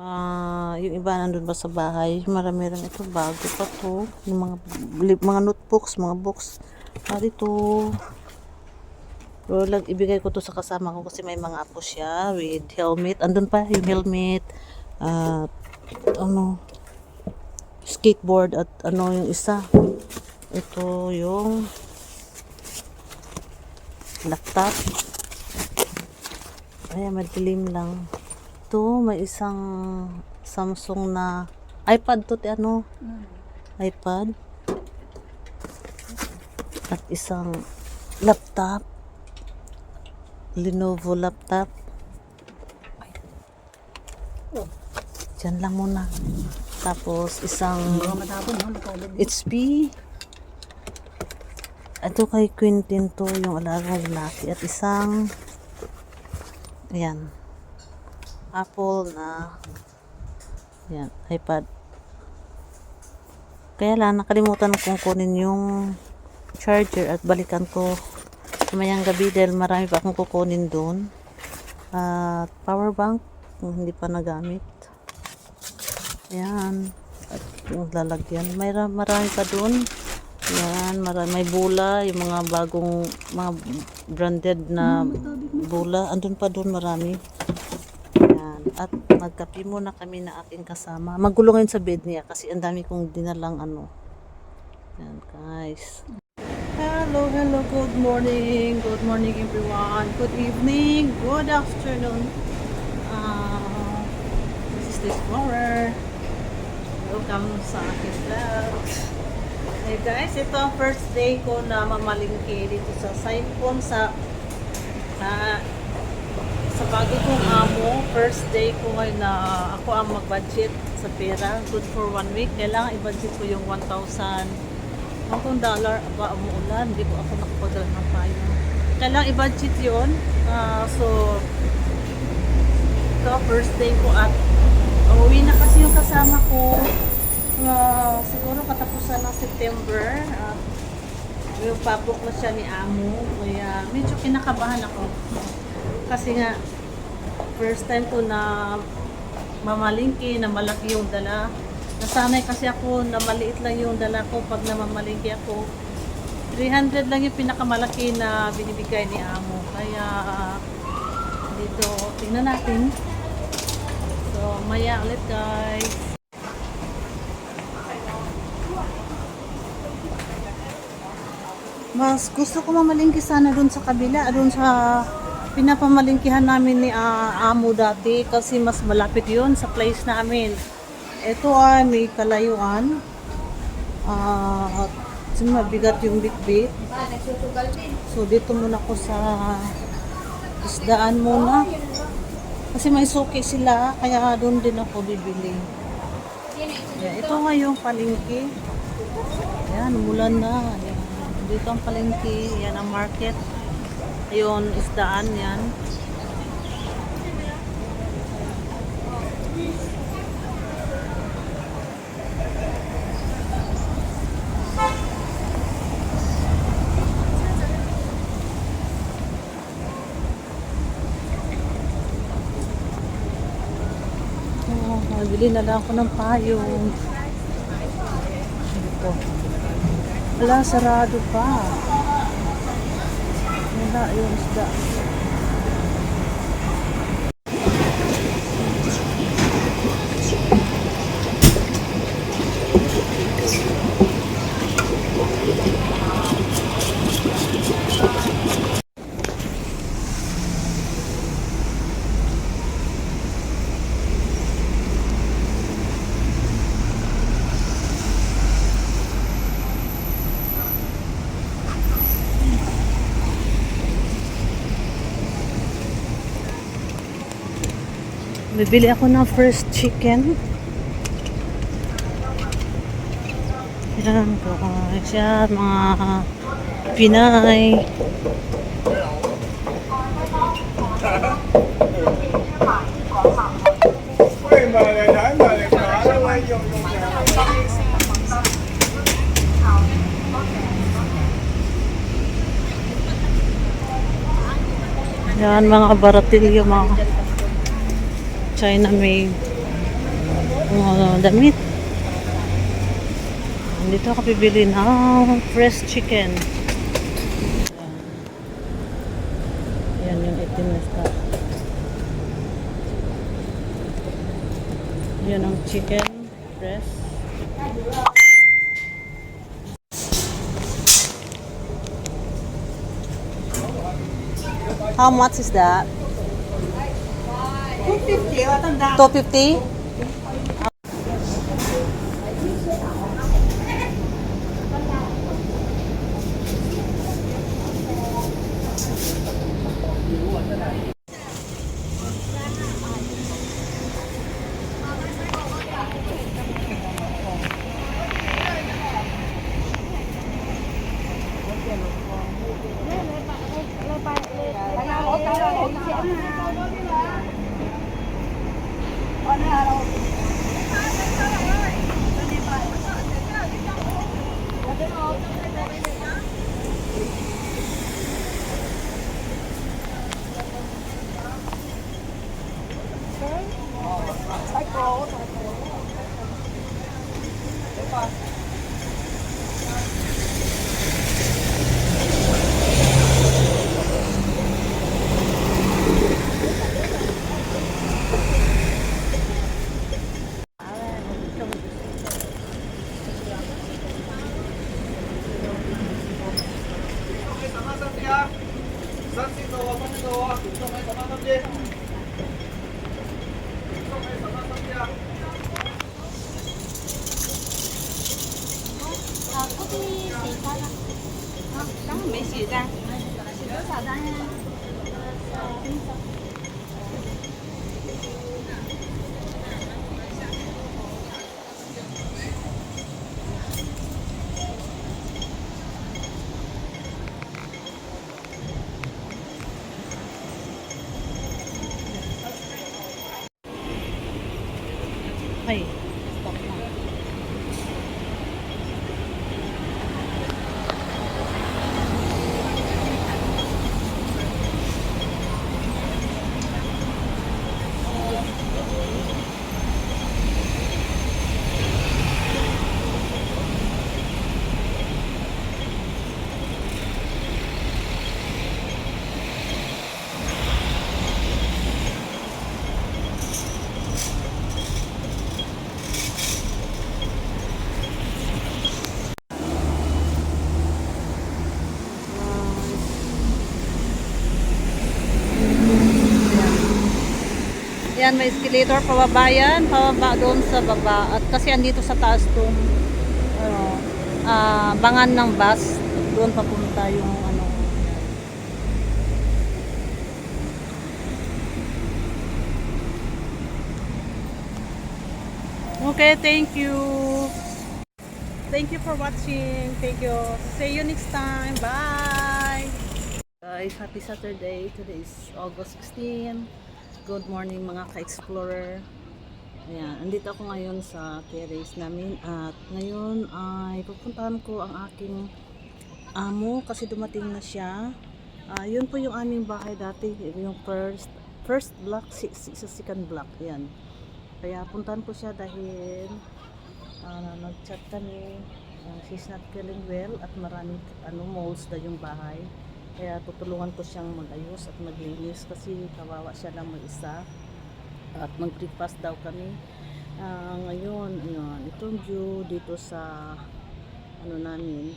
Ah, yung iba nandun pa sa bahay. Marami rin ito. Bago pa to. Yung mga, mga notebooks, mga books. Ah, dito. Pero lang, ibigay ko to sa kasama ko kasi may mga apo siya with helmet. Andun pa yung helmet. At ano, skateboard at ano yung isa. Ito yung laptop. Ay, madilim lang. Ito, may isang Samsung na iPad to, te, ano? iPad. At isang laptop. Lenovo laptop. Diyan lang muna. Tapos, isang. HP. Ito kay Quentin to, yung alagang lalaki. At isang, ayan, Apple na, ayan, iPad. Kaya lang, nakalimutan kong kunin yung charger at balikan ko mamayang gabi dahil marami pa akong kukunin doon. At power bank, hindi pa nagamit. Ayan. At yung lalagyan. May ra- marami pa doon. Ayan, marami. May bula, yung mga bagong, mga branded na bula. Andun pa doon marami. Ayan. At magkape muna kami na aking kasama. Magulo ngayon sa bed niya kasi ang dami kong dinalang ano. Ayan, guys. Hello, hello, good morning. Good morning everyone. Good evening. Good afternoon. Uh, this is the Explorer. Welcome sa aking vlog. Hey guys, ito ang first day ko na mamalingki dito sa Saipon sa ah, sa bago kong amo. First day ko ngayon na ako ang mag-budget sa pera. Good for one week. Kailangan i-budget ko yung 1,000 1,000 dollar. Aba, umuulan. Hindi ko ako nakapagdala ng payo. Kailangan i-budget yun. Ah, so, ito, first day ko at Uuwi na kasi yung kasama ko. Uh, siguro katapusan ng September. Uh, yung papok na siya ni Amo. Kaya medyo kinakabahan ako. Kasi nga, first time ko na mamalingki, na malaki yung dala. Nasanay kasi ako na maliit lang yung dala ko pag namamalingki ako. 300 lang yung pinakamalaki na binibigay ni Amo. Kaya dito, tingnan natin. So, maya ulit guys. Mas gusto ko mamalingki sana doon sa kabila, doon sa pinapamalingkihan namin ni ah, Amo dati kasi mas malapit yun sa place namin. Ito ay may kalayuan. Ah, at mabigat yung bitbit. So dito muna ako sa isdaan muna. Kasi may suki sila, kaya doon din ako bibili. Yan, ito nga yung palengke. Yan, mulan na. Yan. Dito ang palengke, yan ang market. Ayun, isdaan yan. Oh, bili na lang ako ng payong. Ito. Wala, sarado pa. Wala, yung isda. Bibili ako ng first chicken. Yan, guys. Yan, mga Pinay. Yan, mga baratilyo, mga China made. Mga damit. Dito ako bibili ng fresh chicken. Yan yung itim. Yan ang chicken fresh. How much is that? ตัวฟิฟตี้เลยไปเล 250? Ay, stop na. Yan, may escalator pababa yan, pababa doon sa baba. At kasi andito sa taas tong ano, ah, bangan ng bus. Doon papunta yung ano. Okay, thank you. Thank you for watching. Thank you. See you next time. Bye. Guys, happy Saturday. Today is August 16. Good morning mga ka-explorer. Ayan, andito ako ngayon sa terrace namin at ngayon ay pupuntahan ko ang aking amo kasi dumating na siya. Ah, yun po yung aming bahay dati, yung first first block, si, si, second block, yan. Kaya puntahan ko siya dahil ah, nag-chat kami. Ah, she's not feeling well at maraming ano, moles na yung bahay. Kaya tutulungan ko siyang mag-ayos at maglinis kasi kawawa siya lang mag-isa. At mag-breakfast daw kami. Ah, ngayon, ayun, itong view dito sa ano namin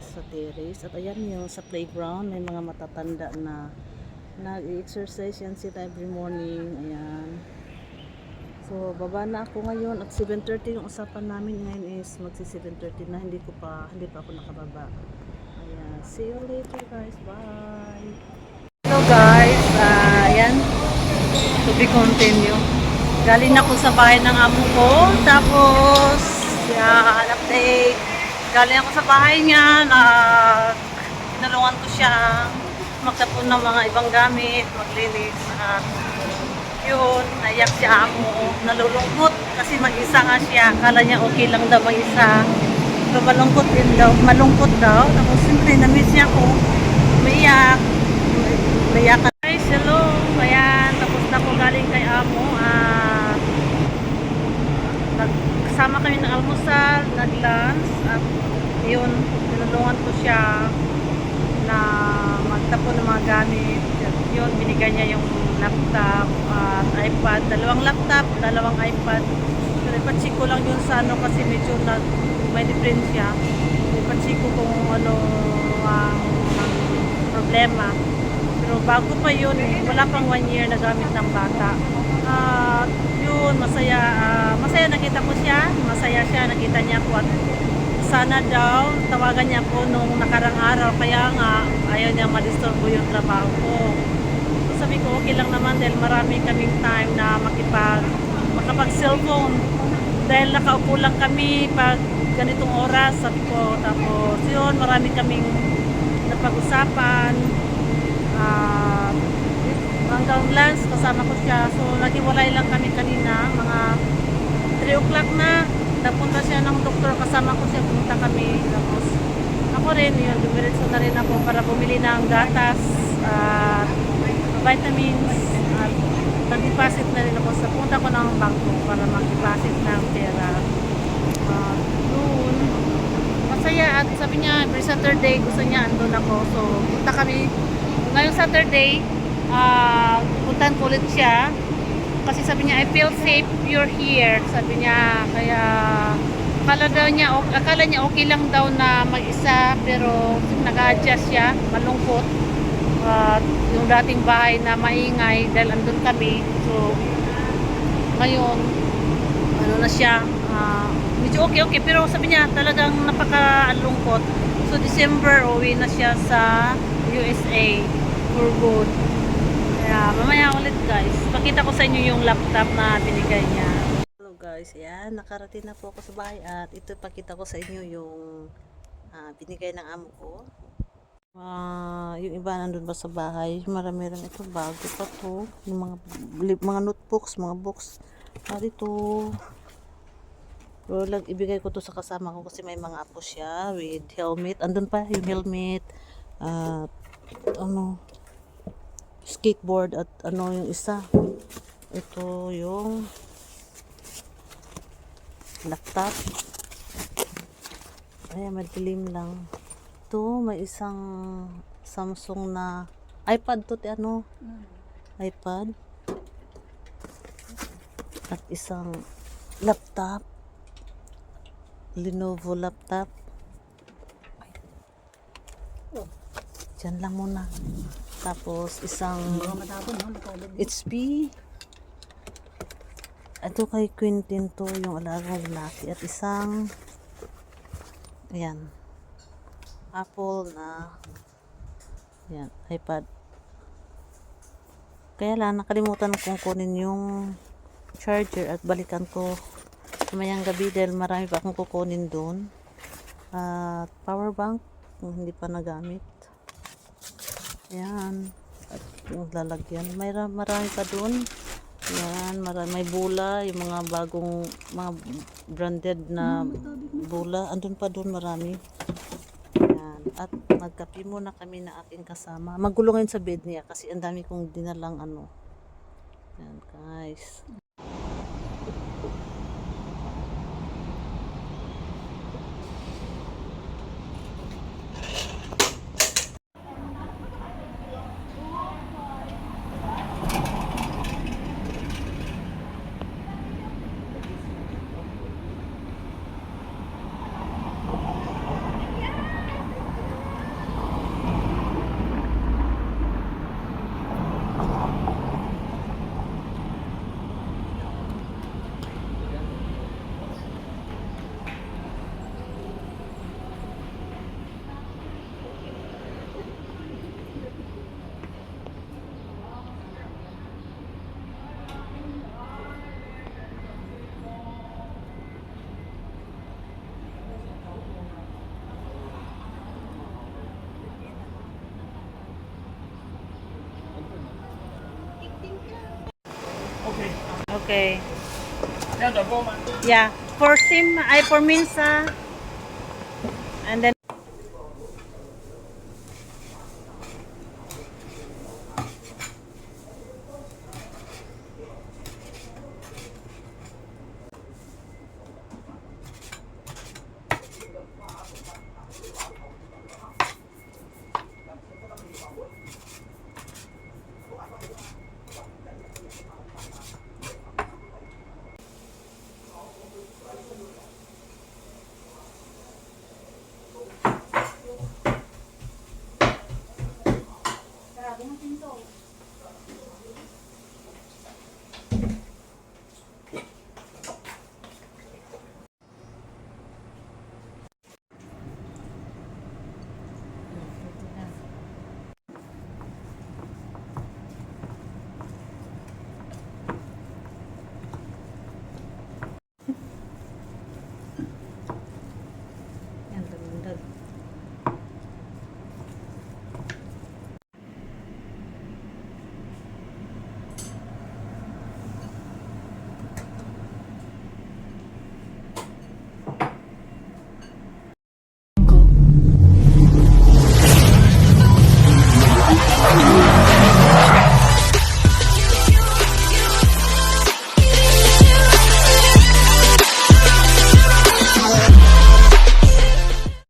sa terrace. At ayan yung sa playground, may mga matatanda na nag-exercise yan sila every morning. Ayan. So, baba na ako ngayon at 7.30 yung usapan namin ngayon is magsi 7.30 na hindi ko pa, hindi pa ako nakababa. See you later guys. Bye! Hello guys. Ah, ayan. To be continue. Galing ako sa bahay ng amo ko. Tapos, yan, update. Galing ako sa bahay niya. Na, tinulungan ko siya magtapon ng mga ibang gamit, maglinis. At yun, naiyak si amo. Nalulungkot kasi mag-isa nga siya. Akala niya okay lang daw mag-isa. Pero malungkot din daw. Malungkot daw. Tapos siyempre, na-miss niya ako. Umiyak. Umiyak. Guys, hello. Ayan, tapos na ako galing kay amo. Ah, nagsama kami ng almusal, nag-lunch, at yun, tinulungan ko siya na magtapon ng mga gamit. At yun, binigay niya yung laptop at iPad. Dalawang laptop, dalawang iPad. Ipacheck ko lang yun sa ano kasi medyo nag, may diferensya. Ipacheck ko kung ano ang, problema. Pero bago pa yun, wala pang one year na gamit ng bata. At yun, masaya, ah, masaya nakita ko siya, masaya siya, nakita niya ko at sana daw, tawagan niya ko nung nakarang araw, kaya nga ayaw niya madisturbo yung trabaho ko. So, sabi ko, okay lang naman dahil marami kaming time na makipag, makapag-cellphone. Dahil nakaupo lang kami pag ganitong oras, sabi ko, tapos yun, marami kaming napag-usapan. Ah, hanggang lunch, kasama ko siya. So, naghiwalay lang kami kanina, mga 3 o'clock na. Napunta siya ng doktor, kasama ko siya, pumunta kami. Tapos, ako rin, yun, dumiretso na rin ako para bumili ng gatas, at vitamins, at nag-deposit na rin ako sa punta ko ng bangko para mag-deposit ng pera. At doon, masaya at sabi niya every Saturday gusto niya andun ako. So punta kami. Ngayong Saturday ah puntahan ko ulit siya. Kasi sabi niya I feel safe you're here. Sabi niya kaya akala daw niya akala niya okay lang daw na mag-isa pero nag-adjust siya. Malungkot at yung dating bahay na maingay dahil andun kami. So ngayon ano na siya ah, medyo okay okay. Pero sabi niya talagang napakalungkot. So December uwi na siya sa USA for good. Kaya mamaya ulit guys. Pakita ko sa inyo yung laptop na binigay niya. Hello guys. Yan nakarating na po ako sa bahay at ito pakita ko sa inyo yung ah, binigay ng amo ko Ah, yung iba nandun pa sa bahay? Marami rin ito. Bago pa to. Yung mga mga notebooks mga books. At ito pero lang ibigay ko to sa kasama ko kasi may mga apo siya with helmet. Andun pa yung helmet at ano skateboard at ano yung isa. Ito yung laptop. Ay madilim lang ito may isang Samsung na iPad to te ano? iPad. At isang laptop. Lenovo laptop. Diyan lang muna. Tapos isang HP ito kay Quentin to yung alagang lalaki. At isang ayan Apple na. Yan iPad. Kaya lang nakalimutan kong kunin yung charger at balikan ko mamayang gabi dahil marami pa akong kukunin doon at power bank kung hindi pa nagamit. Yan at yung lalagyan may ra- marami pa doon yan marami may bula yung mga bagong mga branded na bula. Andun pa doon marami at magkape muna kami na aking kasama. Magulo ngayon sa bed niya kasi ang dami kong dinalang ano. Yan guys okay. Yeah for sim ay for minsa. And then